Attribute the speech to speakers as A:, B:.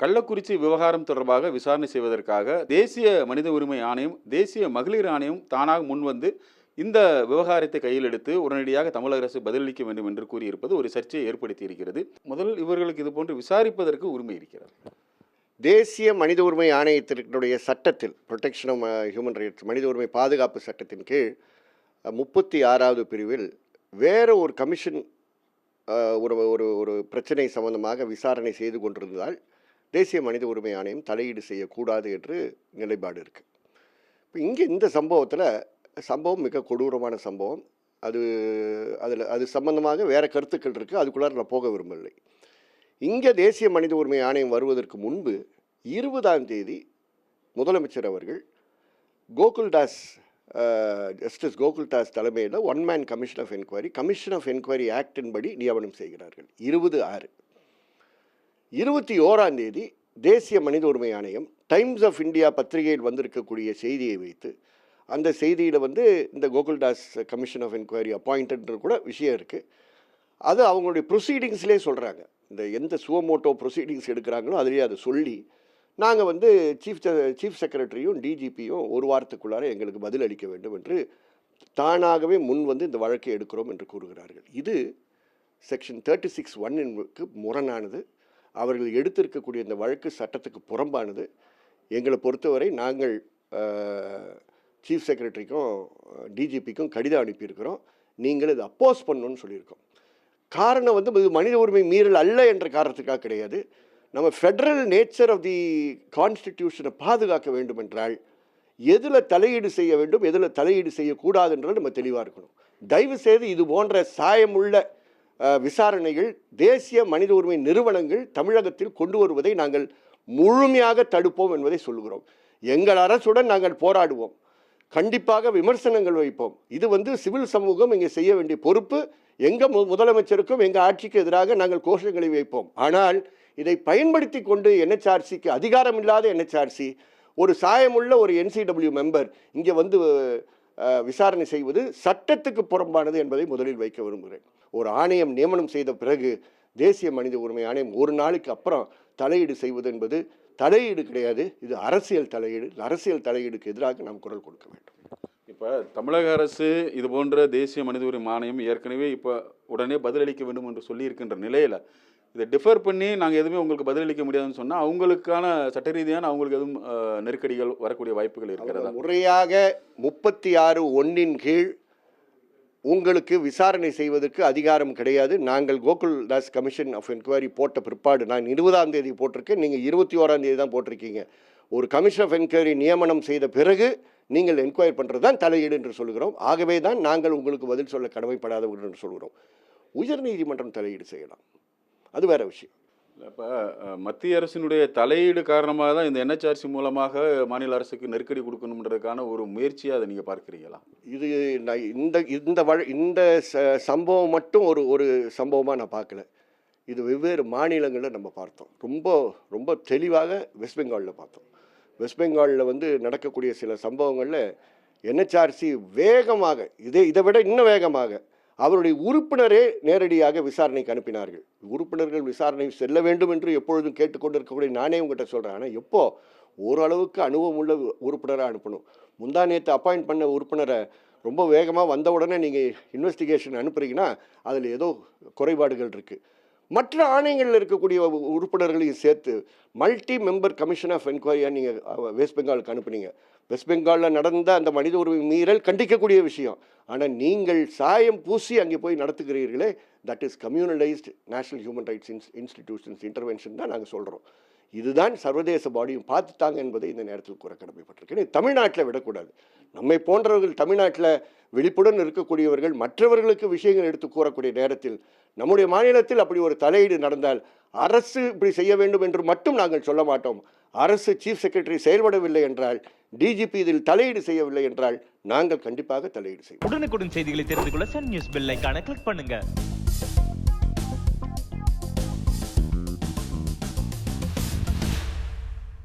A: கள்ளக்குறிச்சி விவகாரம் தொடர்பாக விசாரணை செய்வதற்காக தேசிய மனித உரிமை ஆணையம் தேசிய மகளிர் ஆணையம் தானாக முன்வந்து இந்த விவகாரத்தை கையில் எடுத்து உடனடியாக தமிழக அரசு பதிலளிக்க வேண்டும் என்று கூறியிருப்பது ஒரு சர்ச்சையை ஏற்படுத்தி இருக்கிறது முதல் இவர்களுக்கு இது போன்று விசாரிப்பதற்கு உரிமை இருக்கிறது.
B: தேசிய மனித உரிமை ஆணையத்தினுடைய சட்டத்தில் ப்ரொடெக்ஷன் ஆஃப் ஹியூமன் ரைட்ஸ் மனித உரிமை பாதுகாப்பு சட்டத்தின் கீழ் முப்பத்தி ஆறாவது பிரிவில் வேறு ஒரு கமிஷன் ஒரு ஒரு ஒரு பிரச்சனை சம்பந்தமாக விசாரணை செய்து கொண்டிருந்ததால் தேசிய மனித உரிமை ஆணையம் தலையீடு செய்யக்கூடாது என்று நிலைப்பாடு இருக்குது இப்போ இங்கே இந்த சம்பவத்தில் சம்பவம் மிக கொடூரமான சம்பவம். அது அதில் அது சம்பந்தமாக வேறு கருத்துக்கள் இருக்குது அதுக்குள்ளார நான் போக விரும்பவில்லை. இங்கே தேசிய மனித உரிமை ஆணையம் வருவதற்கு முன்பு இருபதாம் தேதி முதலமைச்சர் அவர்கள் கோகுல்தாஸ் ஜஸ்டிஸ் கோகுல்தாஸ் தலைமையில் one man commission of enquiry commission of enquiry actin படி நியமனம் செய்கிறார்கள். இருபது ஆறு. இருபத்தி ஓராம் தேதி தேசிய மனித உரிமை ஆணையம் டைம்ஸ் ஆஃப் இந்தியா பத்திரிகையில் வந்திருக்கக்கூடிய செய்தியை வைத்து அந்த செய்தியில் வந்து இந்த கோகுல்தாஸ் கமிஷன் ஆஃப் என்கொயரி அப்பாயிண்ட்டுன்ற கூட விஷயம் இருக்குது அது அவங்களுடைய ப்ரொசீடிங்ஸ்லேயே சொல்கிறாங்க இந்த எந்த சுவமோட்டோ ப்ரொசீடிங்ஸ் எடுக்கிறாங்களோ அதுலேயே அதை சொல்லி நாங்கள் வந்து சீஃப் சீஃப் செக்ரட்டரியும் டிஜிபியும் ஒரு வாரத்துக்குள்ளார எங்களுக்கு பதில் அளிக்க வேண்டும் என்று தானாகவே முன் வந்து இந்த வழக்கை எடுக்கிறோம் என்று கூறுகிறார்கள். இது செக்ஷன் தேர்ட்டி சிக்ஸ் ஒன்னுக்கு முரணானது. அவர்கள் எடுத்திருக்கக்கூடிய இந்த வழக்கு சட்டத்துக்கு புறம்பானது. எங்களை பொறுத்தவரை நாங்கள் சீஃப் செக்ரட்டரிக்கும் டிஜிபிக்கும் கடிதம் அனுப்பியிருக்கிறோம். நீங்கள் இதை அப்போஸ் பண்ணணும்னு சொல்லியிருக்கோம். காரணம் வந்து இது மனித உரிமை மீறல் அல்ல என்ற காரணத்துக்காக கிடையாது. நம்ம ஃபெடரல் நேச்சர் ஆஃப் தி கான்ஸ்டிடியூஷனை பாதுகாக்க வேண்டும் என்றால் எதில் தலையீடு செய்ய வேண்டும் எதில் தலையீடு செய்யக்கூடாதுன்றது நம்ம தெளிவாக இருக்கணும். தயவு செய்து இது போன்ற சாயமுள்ள விசாரணைகள் தேசிய மனித உரிமை நிறுவனங்கள் தமிழகத்தில் கொண்டு வருவதை நாங்கள் முழுமையாக தடுப்போம் என்பதை சொல்கிறோம் எங்கள் அரசுடன் நாங்கள் போராடுவோம். கண்டிப்பாக விமர்சனங்கள் வைப்போம். இது வந்து சிவில் சமூகம் இங்கே செய்ய வேண்டிய பொறுப்பு. எங்கள் மு முதலமைச்சருக்கும் எங்கள் ஆட்சிக்கு எதிராக நாங்கள் கோஷங்களை வைப்போம். ஆனால் இதை பயன்படுத்தி கொண்டு என்ஹெச்ஆர்சிக்கு அதிகாரம் இல்லாத என்ஹெச்ஆர்சி ஒரு சாயமுள்ள ஒரு என்சிடபிள்யூ மெம்பர் இங்கே வந்து விசாரணை செய்வது சட்டத்துக்கு புறம்பானது என்பதை முதலில் வைக்க விரும்புகிறேன். ஒரு ஆணையம் நியமனம் செய்த பிறகு தேசிய மனித உரிமை ஆணையம் ஒரு நாளுக்கு அப்புறம் தலையீடு செய்வது என்பது தலையீடு கிடையாது. இது அரசியல் தலையீடு. அரசியல் தலையீடுக்கு எதிராக நாம் குரல் கொடுக்க வேண்டும்.
A: இப்போ தமிழக அரசு இது போன்ற தேசிய மனித உரிமை மானியம் ஏற்கனவே இப்போ உடனே பதிலளிக்க வேண்டும் என்று சொல்லியிருக்கின்ற நிலையில் இதை டிஃபர் பண்ணி நாங்கள் எதுவுமே உங்களுக்கு பதிலளிக்க முடியாதுன்னு சொன்னால் அவங்களுக்கான சட்ட ரீதியான அவங்களுக்கு எதுவும் நெருக்கடிகள் வரக்கூடிய வாய்ப்புகள் இருக்கிறதா?
B: முறையாக முப்பத்தி ஆறு ஒன்றின் கீழ் உங்களுக்கு விசாரணை செய்வதற்கு அதிகாரம் கிடையாது. நாங்கள் Gokul Das commission of enquiry போட்ட பிற்பாடு நான் இருபதாம் தேதி போட்டிருக்கேன். நீங்கள் இருபத்தி ஓராம் தேதி தான் போட்டிருக்கீங்க. ஒரு கமிஷன் ஆஃப் என்கொயரி நியமனம் செய்த பிறகு நீங்கள் என்கொயரி பண்ணுறது தான் தலையீடு என்று சொல்கிறோம் ஆகவே தான் நாங்கள் உங்களுக்கு பதில் சொல்ல கடமைப்படாதவர்கள் என்று சொல்கிறோம் உயர்நீதிமன்றம் தலையீடு செய்யலாம். அது வேற விஷயம்.
A: இப்போ மத்திய அரசினுடைய தலையீடு காரணமாக தான் இந்த என்ஹெச்ஆர்சி மூலமாக மாநில அரசுக்கு நெருக்கடி கொடுக்கணுன்றதுக்கான ஒரு முயற்சியை அதை நீங்கள் பார்க்குறீங்களா?
B: இது நான் இந்த இந்த வழ இந்த ச சம்பவம் மட்டும் ஒரு ஒரு சம்பவமாக நான் பார்க்கல. இது வெவ்வேறு மாநிலங்களில் நம்ம பார்த்தோம். ரொம்ப ரொம்ப தெளிவாக வெஸ்ட் பெங்காலில் பார்த்தோம். வெஸ்ட் பெங்காலில் வந்து நடக்கக்கூடிய சில சம்பவங்களில் என்ஹெச்ஆர்சி வேகமாக இதே இதை விட இன்னும் வேகமாக அவருடைய உறுப்பினரே நேரடியாக விசாரணைக்கு அனுப்பினார்கள். உறுப்பினர்கள் விசாரணை செல்ல வேண்டும் என்று எப்பொழுதும் கேட்டுக்கொண்டிருக்கக்கூடிய நானே உங்கள்கிட்ட சொல்கிறேன் ஆனால் எப்போ? ஓரளவுக்கு அனுபவம் உள்ள உறுப்பினராக அனுப்பணும். முந்தா நேற்று அப்பாயிண்ட் பண்ண உறுப்பினரை ரொம்ப வேகமாக வந்த உடனே நீங்கள் இன்வெஸ்டிகேஷன் அனுப்புறீங்கன்னா அதில் ஏதோ குறைபாடுகள் இருக்குது மற்ற ஆணையங்களில் இருக்கக்கூடிய உ- உறுப்பினர்களையும் சேர்த்து மல்டி மெம்பர் கமிஷன் ஆஃப் என்கொயரியாக நீங்கள் வெஸ்ட் பெங்காலுக்கு அனுப்புனீங்க. வெஸ்ட் பெங்காலில் நடந்த அந்த மனித உரிமை மீறல் கண்டிக்கக்கூடிய விஷயம். ஆனால் நீங்கள் சாயம் பூசி அங்கே போய் நடத்துகிறீர்களே that is communalised national human rights ins institutions intervention தான் நாங்கள் சொல்கிறோம் இதுதான் சர்வதேச பாடியும் பார்த்துட்டாங்க என்பதை இந்த நேரத்தில் கூற கடமைப்பட்டிருக்கேன் தமிழ்நாட்டில் விடக்கூடாது. நம்மை போன்றவர்கள் தமிழ்நாட்டில் விழிப்புடன் இருக்கக்கூடியவர்கள் மற்றவர்களுக்கு விஷயங்கள் எடுத்து கூறக்கூடிய நேரத்தில் நம்முடைய மாநிலத்தில் அப்படி ஒரு தலையீடு நடந்தால் அரசு இப்படி செய்ய வேண்டும் என்று மட்டும் நாங்கள் சொல்ல மாட்டோம். அரசு சீஃப் செக்ரட்டரி செயல்படவில்லை என்றால் டிஜிபி இதில் தலையீடு செய்யவில்லை என்றால் நாங்கள் கண்டிப்பாக தலையீடு செய்வோம்.
C: உடனுக்குடன் செய்திகளை தெரிந்து கொள்ள சன் நியூஸ் பெல் கிளிக் பண்ணுங்க.